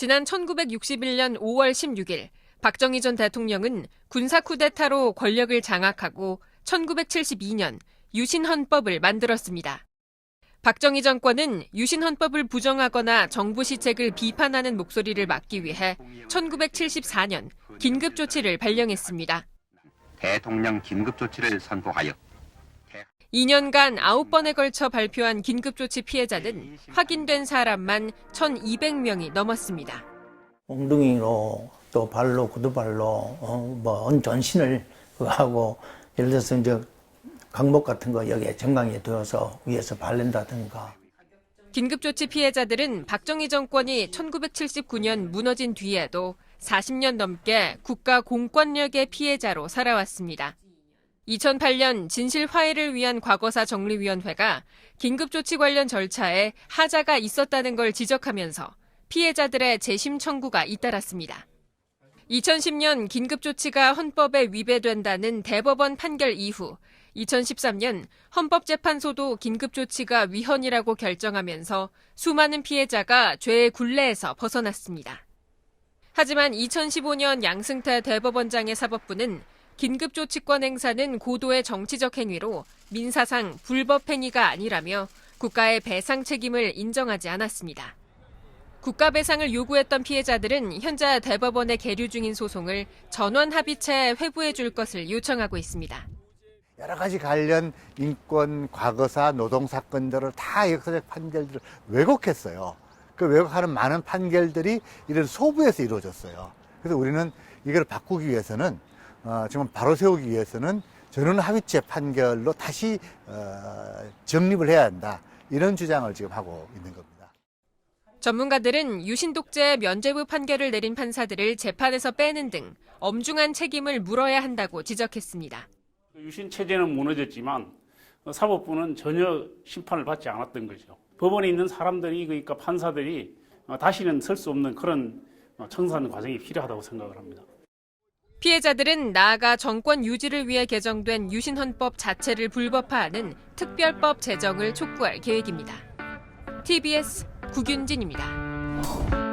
지난 1961년 5월 16일 박정희 전 대통령은 군사 쿠데타로 권력을 장악하고 1972년 유신헌법을 만들었습니다. 박정희 정권은 유신헌법을 부정하거나 정부 시책을 비판하는 목소리를 막기 위해 1974년 긴급조치를 발령했습니다. 대통령 긴급조치를 선포하여 2년간 9번에 걸쳐 발표한 긴급조치 피해자는 확인된 사람만 1,200명이 넘었습니다. 엉덩이로 또 발로 구두발로 어, 뭐 전신을 하고 예를 들어서 이제 강목 같은 거 여기에 정강이에 두어서 위에서 바른다든가 긴급조치 피해자들은 박정희 정권이 1979년 무너진 뒤에도 40년 넘게 국가 공권력의 피해자로 살아왔습니다. 2008년 진실 화해를 위한 과거사 정리위원회가 긴급조치 관련 절차에 하자가 있었다는 걸 지적하면서 피해자들의 재심 청구가 잇따랐습니다. 2010년 긴급조치가 헌법에 위배된다는 대법원 판결 이후 2013년 헌법재판소도 긴급조치가 위헌이라고 결정하면서 수많은 피해자가 죄의 굴레에서 벗어났습니다. 하지만 2015년 양승태 대법원장의 사법부는 긴급조치권 행사는 고도의 정치적 행위로 민사상 불법 행위가 아니라며 국가의 배상 책임을 인정하지 않았습니다. 국가 배상을 요구했던 피해자들은 현재 대법원에 계류 중인 소송을 전원 합의체 회부해 줄 것을 요청하고 있습니다. 여러 가지 관련 인권, 과거사, 노동 사건들을 다 역사적 판결들을 왜곡했어요. 그 왜곡하는 많은 판결들이 이런 소부에서 이루어졌어요. 그래서 우리는 이걸 바꾸기 위해서는 어, 정말 바로 세우기 위해서는 전원 합의체 판결로 다시 어, 정립을 해야 한다. 이런 주장을 지금 하고 있는 겁니다. 전문가들은 유신 독재 면죄부 판결을 내린 판사들을 재판에서 빼는 등 엄중한 책임을 물어야 한다고 지적했습니다. 유신 체제는 무너졌지만 사법부는 전혀 심판을 받지 않았던 거죠. 법원에 있는 사람들이 그러니까 판사들이 다시는 설 수 없는 그런 청산 과정이 필요하다고 생각을 합니다. 피해자들은 나아가 정권 유지를 위해 개정된 유신헌법 자체를 불법화하는 특별법 제정을 촉구할 계획입니다. TBS 구균진입니다.